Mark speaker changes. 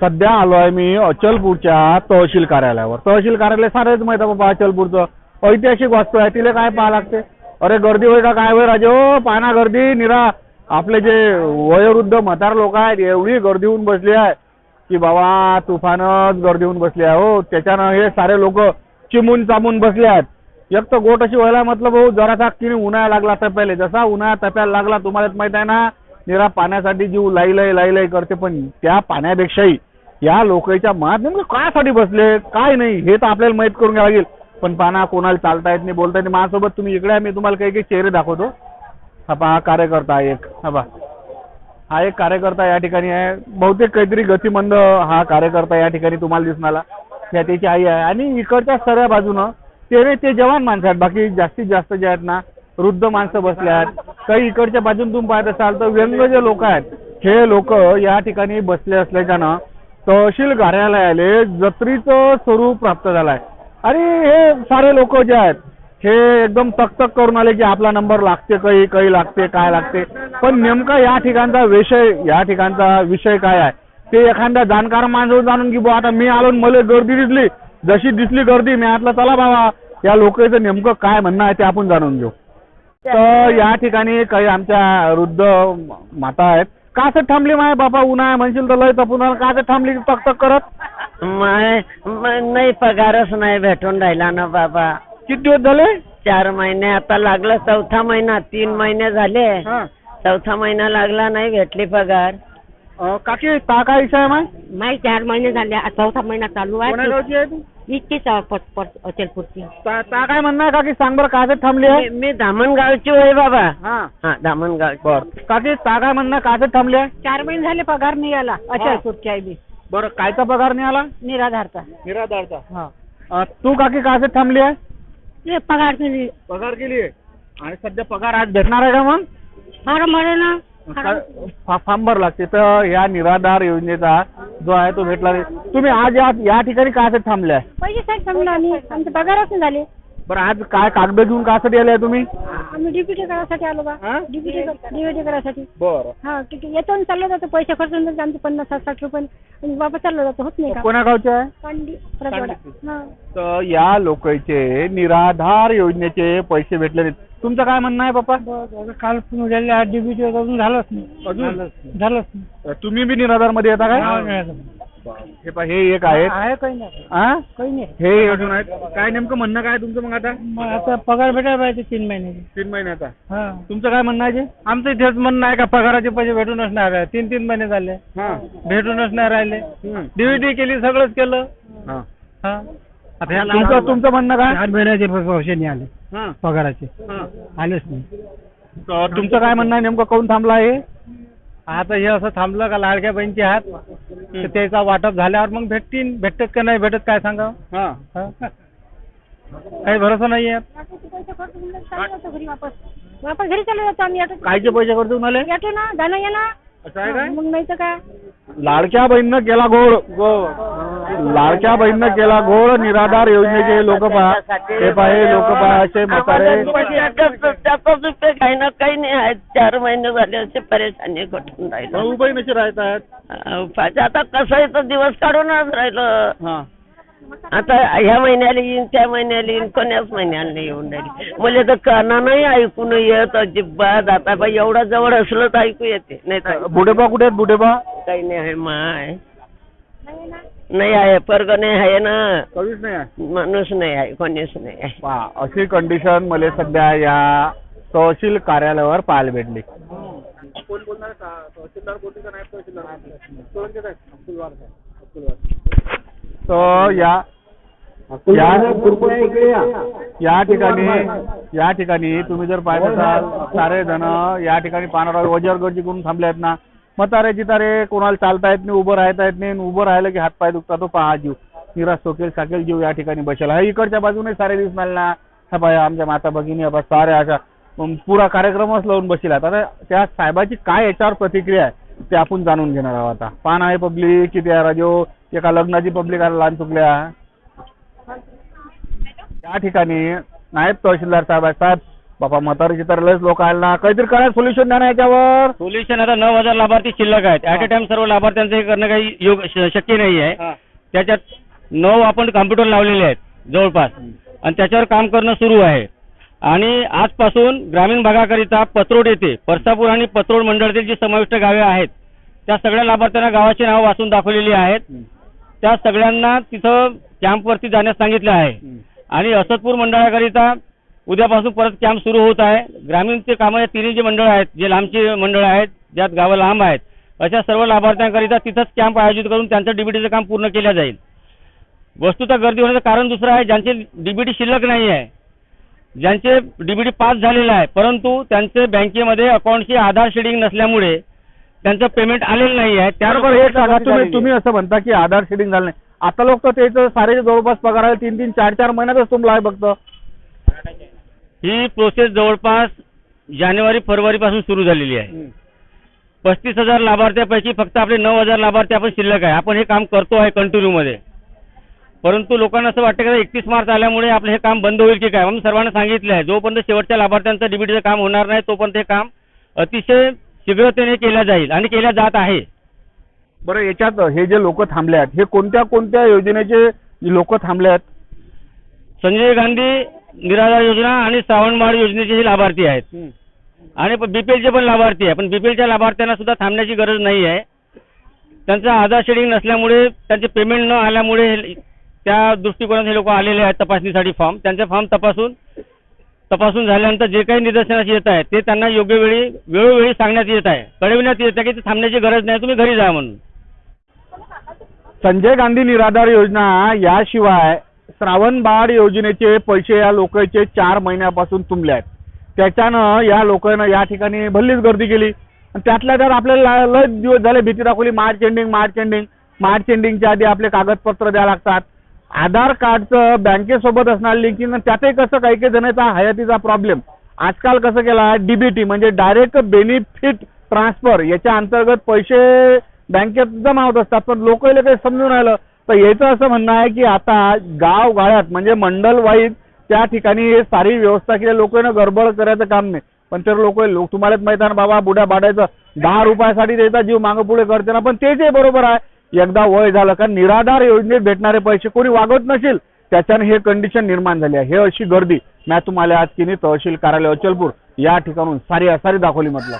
Speaker 1: सध्या आलो आहे मी अचलपूरच्या तहसील कार्यालयावर. तहसील कार्यालय सारेच माहीत आहे बाबा अचलपूरचं. ऐतिहासिक वास्तू आहे तिला काय पाहा लागते? अरे गर्दी होय का? काय होय राजे? हो पाना गर्दी निरा. आपले जे वयोवृद्ध म्हातार लोक आहेत एवढी गर्दी होऊन बसली आहे की बाबा तुफानच गर्दी होऊन बसली आहे हो. त्याच्यानं हे सारे लोक चिमून चामून बसले आहेत. एक तर गोट अशी व्हायला म्हटलं हो, भाऊ जरासा की उन्हाळा लागला तप्याले जसा उन्हाळा तप्याला लागला तुम्हाला माहीत आहे ना निरा पाण्यासाठी जीव लाई लाई लाई लाई करते पण त्या पाण्यापेक्षाही या लोकांच्या मनात नेमकं कायसाठी बसले? काय नाही? हे तर आपल्याला माहीत करून घ्यावं लागेल. पण पाना कोणाला चालता येत नाही बोलता येत नाही. माझ्यासोबत तुम्ही इकडे आहे, मी तुम्हाला काही काही चेहरे दाखवतो. हा पहा हा कार्यकर्ता आहे एक. हा पहा. हा एक कार्यकर्ता या ठिकाणी आहे. बहुतेक काहीतरी गतिमंद हा कार्यकर्ता या ठिकाणी तुम्हाला दिसणार या त्याची आई आहे. आणि इकडच्या सर्व बाजूनं ते ते जवान माणसं आहेत. बाकी जास्तीत जास्त जे आहेत ना वृद्ध माणसं बसले आहेत. काही इकडच्या बाजून तुम्ही पाहत असाल तर व्यंग जे लोक आहेत. हे लोक या ठिकाणी बसले असल्याच्यानं तहसील कार्यालयाले जत्रीचं स्वरूप प्राप्त झालं आहे आणि हे सारे लोक जे आहेत हे एकदम तकतक करून आले की आपला नंबर लागते काही काही लागते काय लागते. पण नेमका या ठिकाणचा विषय या ठिकाणचा विषय काय आहे? ते एखाद्या जाणकार माणूस जाणून की बुवा आता मी आलो मला गर्दी दिसली. जशी दिसली गर्दी मी आतला चला बाबा. या लोकांचं नेमकं काय म्हणणं आहे ते आपण जाणून घेऊ. तर या ठिकाणी काही आमच्या वृद्ध माता आहेत का असं थांबली माय बाबा उन्हाळा म्हणशील तर लय तपून का असं थांबली तक तक करत?
Speaker 2: माय माय नाही पगारच नाही भेटून राहिला ना बाबा.
Speaker 1: किती दिवस झाले?
Speaker 2: चार महिने आता लागला चौथा महिना तीन महिने झाले.
Speaker 1: हा.
Speaker 2: चौथा महिना लागला नाही भेटली पगार.
Speaker 1: अं, काकी ता काय विषय आहे माय?
Speaker 3: नाही चार महिने झाले. आ- चौथा महिना चालू
Speaker 1: कोण्या
Speaker 3: आहे
Speaker 1: गावची आहे तू?
Speaker 3: इतकीच पटपट अचलपूरची
Speaker 1: ता ता काय म्हणणं आहे काकी? सांग बरं का असं थांबली आहे?
Speaker 2: मी मी धामणगावची होय बाबा.
Speaker 1: हा.
Speaker 2: हा धामणगाव
Speaker 1: बर. काकी ता काय म्हणणं का असं थांबली आहे?
Speaker 3: चार महिने झाले पगार नाही आला अचलपूरची आहे बी
Speaker 1: बरं कायचा पगार नाही आला
Speaker 3: निराधारचा.
Speaker 1: निराधारचा.
Speaker 3: हा.
Speaker 1: अं, तू काकी का असं थांबली आहे?
Speaker 3: पगार केली.
Speaker 1: पगार केली आहे? आणि सध्या पगार आज भेटणार आहे का मग?
Speaker 3: फारम भरे ना फारम-
Speaker 1: भर लागते तर या निराधार योजनेचा जो आहे तो भेटला. नाही. तुम्ही आज या या ठिकाणी का असं थांबले आहे
Speaker 3: पैसे साहेब समजा आम्ही? आमचे पगारच नाही झाले.
Speaker 1: बरं आज काय कागद घेऊन कासाठी आले आहे तुम्ही?
Speaker 3: आम्ही ड्युटी करायसाठी आलो बा.
Speaker 1: हा?
Speaker 3: ड्युटी ड्युटी करायसाठी.
Speaker 1: बरं.
Speaker 3: हा आहे येतो आणि चाललो जातो. पैसे खर्च होऊन जाते. आमचे पन्नास साठ साठ रुपये. आणि वापस चाललो जातो. होत नाही का?
Speaker 1: कोण्या गावचे आहे?
Speaker 3: कांडी परतवाडा हा.
Speaker 1: तर या लोकांचे निराधार योजनेचे पैसे भेटले नाहीत. तुमचं काय म्हणणं आहे पप्पा
Speaker 3: काल झाले आज डीबीटी अजून झालंच नाही.
Speaker 1: अजून?
Speaker 3: झालंच
Speaker 1: तुम्ही बी निराधारमध्ये येता काय?
Speaker 3: नाही.
Speaker 1: हे पहा, हे एक आहे
Speaker 3: आहे काही नाही.
Speaker 1: हा?
Speaker 3: काही नाही.
Speaker 1: हे अजून आहेत. काय नेमकं म्हणणं काय तुमचं मग आता?
Speaker 3: मग आता पगार भेटायला पाहिजे तीन महिन्याचे
Speaker 1: तीन महिन्याचा
Speaker 3: हा.
Speaker 1: तुमचं काय म्हणणं आहे?
Speaker 3: आमचं इथेच म्हणणं आहे का पगाराचे पैसे भेटूनच नाही राहिले. तीन तीन महिने झाले.
Speaker 1: हा.
Speaker 3: भेटूनच नाही राहिले.
Speaker 1: हम्म.
Speaker 3: डीव्हीडी केली सगळंच केलं.
Speaker 1: हा.
Speaker 3: हा.
Speaker 1: तुमचं तुमचं म्हणणं काय?
Speaker 3: आठ महिन्याचे पैसे नाही आले.
Speaker 1: हा.
Speaker 3: पगाराचे.
Speaker 1: हा.
Speaker 3: आलेच नाही.
Speaker 1: तर तुमचं काय म्हणणं आहे? नेमकं काऊन थांबला आहे?
Speaker 3: आता हे असं थांबलं का लाडक्या बहिणीचे हात? तर त्याचा वाटप झाल्यावर मग भेटतील? भेटत का नाही भेटत? काय सांगा
Speaker 1: हा.
Speaker 3: काही भरोसा नाही आहे वापस. घरी चालू जातो आम्ही ऑटो
Speaker 1: कायचे पैसे करतो तुम्हाला
Speaker 3: ऑटो ना जाणं ये ना.
Speaker 1: असं आहे काय?
Speaker 3: मग नाही तर काय?
Speaker 1: लाडक्या बहिणीनं केला घोड लाडक्या बहिणीनं केला घोड निराधार योजनेचे लोक पहा. हे पहा हे लोक पहा असे म्हातारे.
Speaker 2: त्याचाच उपयोग आहे ना काही नाही. आहे चार महिने झाले असे परेशानी घटून राहिलं.
Speaker 1: भाऊ बहीण असे राहतात?
Speaker 2: उपाशी आता कसं आहे तर दिवस काढूनच राहिलं.
Speaker 1: हा.
Speaker 2: आता ह्या महिन्याला येईन त्या महिन्याला येईन कोण्याच महिन्याला नाही येऊन राहिली. मला तर काना नाही ऐकू नाही येत अजिबात. आता बाई एवढा जवळ असलं तर ऐकू येते. नाही तर
Speaker 1: बुडेबा कुठे आहेत? बुडेबा
Speaker 2: काही नाही आहे माय. नाही आहे पर्ग नाही आहे ना.
Speaker 1: कधीच नाही आहे?
Speaker 2: माणूस नाही आहे कोणीच नाही आहे.
Speaker 1: पहा अशी कंडिशन मला सध्या या तहसील कार्यालयावर पाहायला भेटली. कोण बोलणार तहसीलदार कोणते का नायब तहसीलदार तर या या या ठिकाणी या ठिकाणी तुम्ही जर पाहत असाल सारे जण या ठिकाणी पाहणार वजर गर्दी करून थांबले आहेत ना. म्हातारे जितारे कोणाला चालता येत नाही उभं राहता येत नाही उभं राहिलं की हातपाय दुखता तो पहा जीव निराश सोकेल साकेल जीव या ठिकाणी बसेल. हा इकडच्या बाजूने सारे दिवस ना हा आमच्या माता भगिनी हा सारे अशा पुरा कार्यक्रमच लावून बसेल आता त्या साहेबाची काय याच्यावर प्रतिक्रिया आहे ते आपण जाणून घेणार आहोत आता. पान आहे पब्लिक किती आहे राजो? एका लग्नाची पब्लिक आहे लहान चुकल्या. त्या ठिकाणी नायब तहसीलदार साहेब आहेत. साहेब बापा म्हातारी चितारलेच लोक आले ना. काहीतरी करा सोल्युशन द्या ना याच्यावर.
Speaker 4: सोल्युशन आता नऊ हजार लाभार्थी शिल्लक आहेत. ऍट अ टाइम सर्व लाभार्थ्यांचं हे करणं काही योग श- शक्य नाही आहे. त्याच्यात नऊ आपण कॉम्प्युटर लावलेले आहेत जवळपास. आणि त्याच्यावर काम करणं सुरू आहे. आणि आजपासून ग्रामीण भागाकरिता पत्रोड येथे परसापूर आणि पत्रोड मंडळातील जी समाविष्ट गावे आहेत त्या सगळ्या लाभार्थ्यांना गावाची नावं वाचून दाखवलेली आहेत. त्या सगळ्यांना तिथं कॅम्पवरती जाण्यास सांगितलं आहे. आणि असदपूर मंडळाकरिता उद्यापासून परत कॅम्प सुरू होत आहे. ग्रामीणचे कामं या तिन्ही जे मंडळ आहेत जे लांबची मंडळ आहेत ज्यात गावं लांब आहेत अशा सर्व लाभार्थ्यांकरिता तिथंच कॅम्प आयोजित करून त्यांचं डीबीटीचं काम पूर्ण केलं जाईल. वस्तुतः गर्दी होण्याचं कारण दुसरं आहे ज्यांचे डीबीटी शिल्लक नाही आहे ज्यांचे डीबीटी पास झालेलं आहे परंतु त्यांचे बँकेमध्ये अकाउंटची आधार शेडिंग नसल्यामुळे त्यांचं पेमेंट आलेलं नाही आहे.
Speaker 1: त्याबरोबर हे सांगा तुम्ही तुम्ही असं म्हणता की आधार शेडिंग झालं नाही. आता लोक तर त्याचं सारे जवळपास पगार आहे तीन तीन चार चार महिन्यातच तुमला आहे फक्त.
Speaker 4: ही प्रोसेस जवळपास जानेवारी फरवरी पासून सुरू झालेली आहे. पस्तीस हजार लाभार्थ्यापैकी फक्त आपले नऊ हजार लाभार्थी आपण शिल्लक आहे. आपण हे काम करतो आहे कंटिन्यू मध्ये. परंतु लोकांना असं वाटतं की एकतीस मार्च आल्यामुळे आपलं हे काम बंद होईल की काय? म्हणून सर्वांना सांगितलं आहे. जोपर्यंत शेवटच्या लाभार्थ्यांचं डीबीटीचं काम होणार नाही तोपर्यंत हे काम अतिशय शीघ्रतेने केलं जाईल आणि केल्या जात आहे.
Speaker 1: बरं याच्यात हे जे लोक थांबले आहेत हे कोणत्या कोणत्या योजनेचे लोक थांबले आहेत
Speaker 4: संजय गांधी निराधार योजना आणि श्रावणबाळ योजनेचे लाभार्थी आहेत. आणि बीपीएलचे पण लाभार्थी आहे. पण बीपीएलच्या लाभार्थ्यांना सुद्धा थांबण्याची गरज नाही आहे. त्यांचा आधार शेडिंग नसल्यामुळे त्यांचे पेमेंट न आल्यामुळे त्या दृष्टिकोनात हे लोक आलेले आहेत तपासणीसाठी फॉर्म. त्यांचे फॉर्म तपासून तपासून झाल्यानंतर जे काही निदर्शनास येत आहे ते त्यांना योग्य वेळी वेळोवेळी सांगण्यात येत आहे. कळविण्यात येत आहे की ते थांबण्याची गरज नाही. तुम्ही घरी जा म्हणून.
Speaker 1: संजय गांधी निराधार योजना याशिवाय श्रावण बाळ योजनेचे पैसे या लोकांचे चार महिन्यापासून तुंबले आहेत. त्याच्यानं या लोकांना या ठिकाणी भल्लीच गर्दी केली. आणि त्यातल्या त्यात आपल्याला लय दिवस झाले भीती दाखवली. March ending March ending March एंडिंगच्या आधी आपले कागदपत्र द्यावं लागतात. आधार कार्डचं बँकेसोबत असणार लिंकिंग त्यातही कसं काही काही जणांचा हयातीचा प्रॉब्लेम आजकाल कसं केला डीबीटी म्हणजे डायरेक्ट बेनिफिट ट्रान्सफर याच्या अंतर्गत पैसे बँकेत जमा होत असतात. पण लोक काही समजून राहिलं. तर याचं असं म्हणणं आहे की आता गाव गाळ्यात म्हणजे मंडल वाईज त्या ठिकाणी हे सारी व्यवस्था केली लोकांना गडबड करायचं काम नाही. पण तर लोक लोक तुम्हालाच माहिती आहे ना बाबा बुड्या बाडायचं दहा रुपयासाठी त्याचा जीव मागं पुढे करते ना पण तेच बरोबर आहे एकदा वय झालं कारण निराधार योजनेत भेटणारे पैसे कोणी वागत नसेल त्याच्याने हे कंडिशन निर्माण झाली आहे. हे अशी गर्दी मॅ तुम्हाला आज की नाही तहसील कार्यालय अचलपूर या ठिकाणून सारी असारी दाखवली म्हटलं.